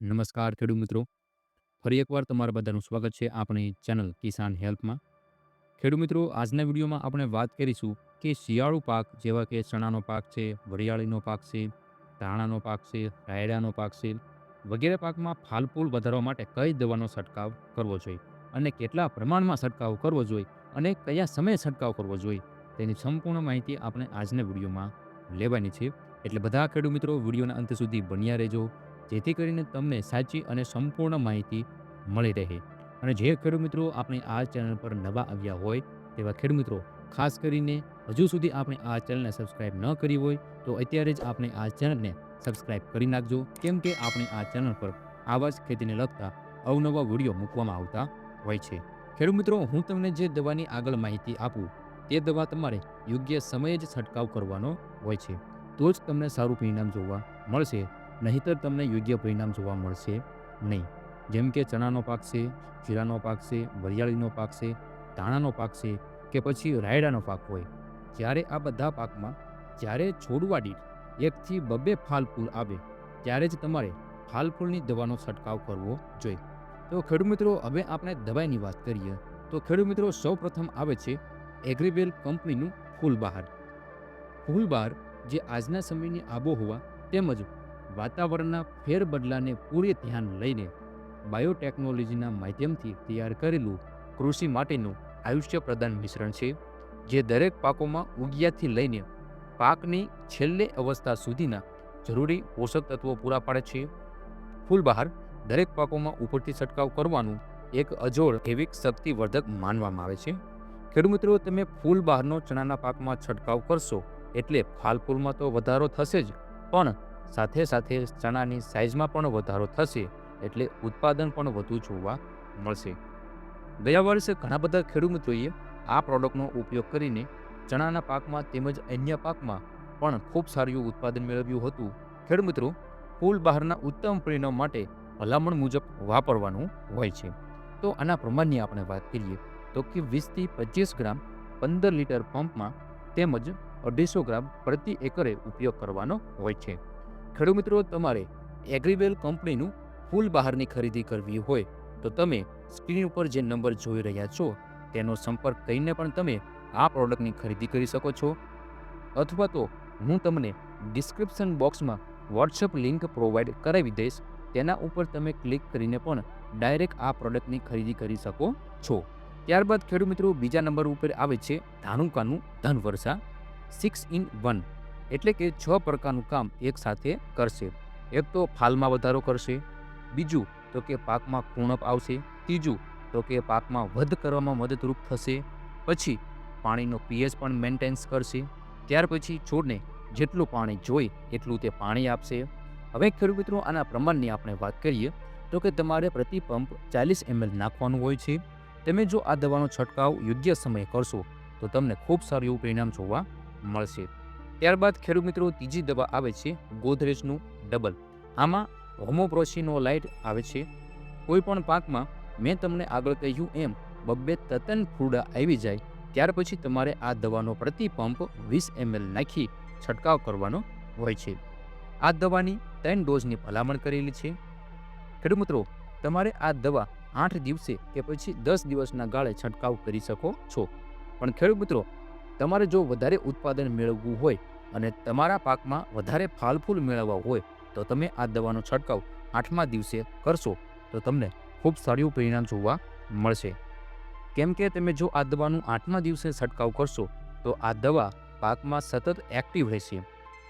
નમસ્કાર ખેડૂત મિત્રો. ફરી એકવાર તમારા બધાનું સ્વાગત છે આપણી ચેનલ કિસાન હેલ્પમાં ખેડૂત મિત્રો, આજના વિડીયોમાં આપણે વાત કરીશું કે શિયાળુ પાક જેવા કે ચણાનો પાક છે, વરિયાળીનો પાક છે, ધાણાનો પાક છે, રાયડાનો પાક છે, વગેરે પાકમાં ફાલફૂલ વધારવા માટે કઈ દવાનો છંટકાવ કરવો જોઈએ? અને કેટલા પ્રમાણમાં છંટકાવ કરવો જોઈએ? અને કયા સમયે છંટકાવ કરવો જોઈએ? તેની સંપૂર્ણ માહિતી આપણે આજના વિડીયોમાં લેવાની છે. એટલે બધા ખેડૂત મિત્રો, વિડીયોના અંત સુધી બન્યા રહેજો. જેથી કરીને તમને સાચી અને સંપૂર્ણ માહિતી મળી રહે. અને જે ખેડૂત મિત્રો આપણે આ ચેનલ પર નવા આવ્યા હોય, તેવા ખેડૂત મિત્રો, ખાસ કરીને હજુ સુધી આપણે આ ચેનલને સબસ્ક્રાઇબ ન કરી હોય, તો અત્યારે જ આપણે આ ચેનલને સબસ્ક્રાઇબ કરી નાખજો. કેમ કે આપણે આ ચેનલ પર આવા જ ખેતીને લગતા અવનવા વીડિયો મૂકવામાં આવતા હોય છે. ખેડૂત મિત્રો, હું તમને જે દવાની આગળ માહિતી આપું, તે દવા તમારે યોગ્ય સમયે જ છંટકાવ કરવાનો હોય છે. તો જ તમને સારું પરિણામ જોવા મળશે. નહીંતર તમને યોગ્ય પરિણામ જોવા મળશે નહીં. જેમ કે ચણાનો પાક છે, જીરાનો પાક છે, વરિયાળીનો પાક છે, ધાણાનો પાક છે કે પછી રાયડાનો પાક હોય. જ્યારે આ બધા પાકમાં જ્યારે છોડવા દીઠ એકથી બબે ફાલ ફૂલ આવે, ત્યારે જ તમારે ફાલ ફૂલની દવાનો છંટકાવ કરવો જોઈએ. તો ખેડૂત મિત્રો, હવે આપણે દવાઈની વાત કરીએ. તો ખેડૂત મિત્રો સૌ પ્રથમ આવે છે એગ્રીવેલ કંપનીનું ફૂલબહાર ફૂલબહાર જે આજના સમયની આબોહવા તેમજ વાતાવરણના ફેરબદલાને પૂરે ધ્યાન લઈને બાયોટેકનોલોજીના માધ્યમથી તૈયાર કરેલું કૃષિ માટેનું આયુષ્ય પ્રદાન મિશ્રણ છે, જે દરેક પાકોમાં ઉગિયાથી લઈને પાકની છેલ્લે અવસ્થા સુધીના જરૂરી પોષક તત્વો પૂરા પાડે છે. ફૂલબહાર દરેક પાકોમાં ઉપરથી છંટકાવ કરવાનું એક અજોડ જૈવિક શક્તિવર્ધક માનવામાં આવે છે. ખેડૂત મિત્રો, તમે ફૂલ બહારનો ચણાના પાકમાં છંટકાવ કરશો એટલે ફાલ ફૂલમાં તો વધારો થશે જ, પણ સાથે સાથે ચણાની સાઇઝમાં પણ વધારો થશે એટલે ઉત્પાદન પણ વધુ જોવા મળશે. ગયા વર્ષે ઘણા બધા ખેડૂત મિત્રોએ આ પ્રોડક્ટનો ઉપયોગ કરીને ચણાના પાકમાં તેમજ અન્ય પાકમાં પણ ખૂબ સારું ઉત્પાદન મેળવ્યું હતું. ખેડૂત મિત્રો ફૂલ બહારના ઉત્તમ પરિણામ માટે ભલામણ મુજબ વાપરવાનું હોય છે. તો આના પ્રમાણની આપણે વાત કરીએ તો કે વીસથી પચીસ ગ્રામ પંદર લીટર પંપમાં તેમજ અઢીસો ગ્રામ પ્રતિ એકરે ઉપયોગ કરવાનો હોય છે. ખેડૂત મિત્રો, તમારે એગ્રીવેલ કંપનીનું ફૂલ બહારની ખરીદી કરવી હોય, તો તમે સ્ક્રીન ઉપર જે નંબર જોઈ રહ્યા છો, તેનો સંપર્ક કરીને પણ તમે આ પ્રોડક્ટની ખરીદી કરી શકો છો. અથવા તો હું તમને ડિસ્ક્રિપ્શન બોક્સમાં વોટ્સઅપ લિંક પ્રોવાઈડ કરાવી દઈશ, તેના ઉપર તમે ક્લિક કરીને પણ ડાયરેક્ટ આ પ્રોડક્ટની ખરીદી કરી શકો છો. ત્યારબાદ ખેડૂત મિત્રો, બીજા નંબર ઉપર આવે છે ધાનુકાનું ધનવર્ષા સિક્સ ઇન વન એટલે કે છ પ્રકારનું કામ એકસાથે કરશે. એક તો ફાલમાં વધારો કરશે, બીજું તો કે પાકમાં કુણપ આવશે, ત્રીજું તો કે પાકમાં વધ કરવામાં મદદરૂપ થશે, પછી પાણીનો પીએચ પણ મેન્ટેન્સ કરશે, ત્યાર પછી છોડને જેટલું પાણી જોઈ એટલું તે પાણી આપશે. હવે ખેડૂત મિત્રો, આના પ્રમાણની આપણે વાત કરીએ તો કે તમારે પ્રતિ પંપ ચાલીસ એમએલ નાખવાનું હોય છે. તમે જો આ દવાનો છંટકાવ યોગ્ય સમયે કરશો તો તમને ખૂબ સારું એવું પરિણામ જોવા મળશે. ત્યારબાદ ખેડૂત મિત્રો, ત્રીજી દવા આવે છે ગોદરેજનું ડબલ. આમાં હોમોપ્રોસિનોલાઇટ આવે છે. કોઈ પણ પાકમાં મેં તમને આગળ કહ્યું એમ બબ્બે તદ્દન ફૂડા આવી જાય, ત્યાર પછી તમારે આ દવાનો પ્રતિ પંપ વીસ એમએલ નાખી છંટકાવ કરવાનો હોય છે. આ દવાની ત્રણ ડોઝની ભલામણ કરેલી છે. ખેડૂત મિત્રો, તમારે આ દવા આઠ દિવસે કે પછી દસ દિવસના ગાળે છંટકાવ કરી શકો છો. પણ ખેડૂત મિત્રો તમારે જો વધારે ઉત્પાદન મેળવવું હોય અને તમારા પાકમાં વધારે ફાલફૂલ મેળવવા હોય, તો તમે આ દવાનો છંટકાવ આઠમા દિવસે કરશો, તો તમને ખૂબ સારું પરિણામ જોવા મળશે. કેમ કે તમે જો આ દવાનું આઠમા દિવસે છંટકાવ કરશો, તો આ દવા પાકમાં સતત એક્ટિવ રહેશે.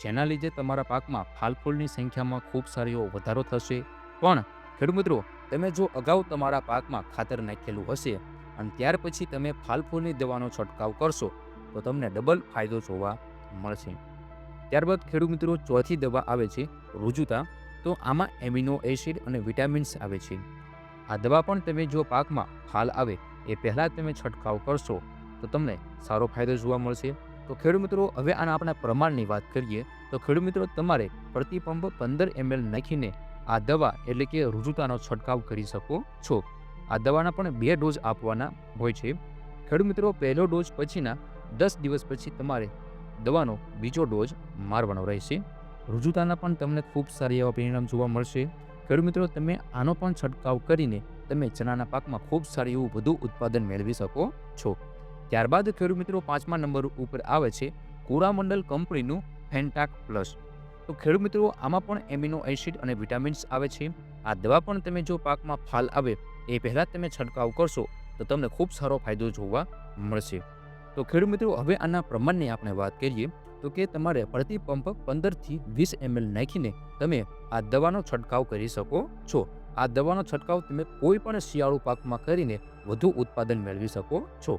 જેના લીધે તમારા પાકમાં ફાલફૂલની સંખ્યામાં ખૂબ સારો વધારો થશે. પણ ખેડૂત મિત્રો, તમે જો અગાઉ તમારા પાકમાં ખાતર નાખેલું હશે અને ત્યાર પછી તમે ફાલફૂલની દવાનો છંટકાવ કરશો તો તમને ડબલ ફાયદો જોવા મળશે. ત્યારબાદ ખેડૂત મિત્રો ચોથી દવા આવે છે રુજુતા. તો આમાં એમિનો એસિડ અને વિટામિન્સ આવે છે. આ દવા પણ તમે જો પાકમાં ફાલ આવે, એ પહેલાં તમે છંટકાવ કરશો, તો તમને સારો ફાયદો જોવા મળશે. તો ખેડૂત મિત્રો, હવે આના આપણા પ્રમાણની વાત કરીએ, તો ખેડૂત મિત્રો, તમારે પ્રતિ પંપ પંદર એમએલ નાખીને આ દવા એટલે કે રુજુતાનો છંટકાવ કરી શકો છો. આ દવાના પણ બે ડોઝ આપવાના હોય છે. ખેડૂત મિત્રો, પહેલો ડોઝ પછીના દસ દિવસ પછી તમારે દવાનો બીજો ડોઝ મારવાનો રહેશે. રુજુતાના પણ તમને ખૂબ સારી એવા પરિણામ જોવા મળશે. ખેડૂત મિત્રો, તમે આનો પણ છંટકાવ કરીને તમે ચણાના પાકમાં ખૂબ સારું એવું વધુ ઉત્પાદન મેળવી શકો છો. ત્યારબાદ ખેડૂત મિત્રો, પાંચમા નંબર ઉપર આવે છે કોરામંડલ કંપનીનું ફેન્ટાક પ્લસ. તો ખેડૂત મિત્રો, આમાં પણ એમિનો એસિડ અને વિટામિન્સ આવે છે. આ દવા પણ તમે જો પાકમાં ફાલ આવે એ પહેલાં તમે છંટકાવ કરશો તો તમને ખૂબ સારો ફાયદો જોવા મળશે. તો ખેડૂત મિત્રો, હવે આના પ્રમાણની આપણે વાત કરીએ, તો કે તમારે પ્રતિ પંપ પંદરથી વીસ એમએલ નાખીને તમે આ દવાનો છંટકાવ કરી શકો છો. આ દવાનો છંટકાવ તમે કોઈ પણ શિયાળુ પાકમાં કરીને વધુ ઉત્પાદન મેળવી શકો છો.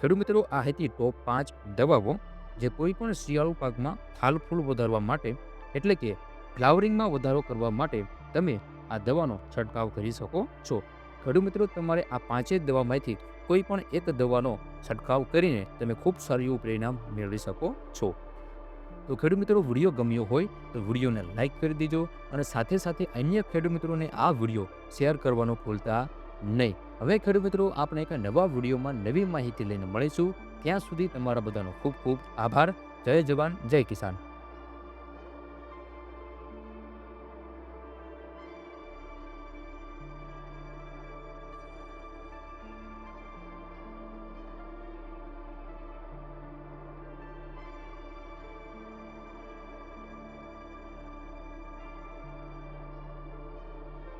ખેડૂત મિત્રો, આ હતી ટોપ પાંચ દવાઓ જે કોઈ પણ શિયાળુ પાકમાં ફાલ ફૂલ વધારવા માટે, એટલે કે ફ્લાવરિંગમાં વધારો કરવા માટે તમે આ દવાનો છંટકાવ કરી શકો છો. ખેડૂત મિત્રો, તમારે આ પાંચેય દવામાંથી કોઈ પણ એક દવાનો છંટકાવ કરીને તમે ખૂબ સારું એવું પરિણામ મેળવી શકો છો. તો ખેડૂત મિત્રો, વીડિયો ગમ્યો હોય તો વિડીયોને લાઇક કરી દેજો અને સાથે સાથે અન્ય ખેડૂત મિત્રોને આ વીડિયો શેર કરવાનો ભૂલતા નહીં. હવે ખેડૂત મિત્રો, આપણે એક નવા વિડીયોમાં નવી માહિતી લઈને મળીશું. ત્યાં સુધી તમારા બધાનો ખૂબ ખૂબ આભાર. જય જવાન, જય કિસાન.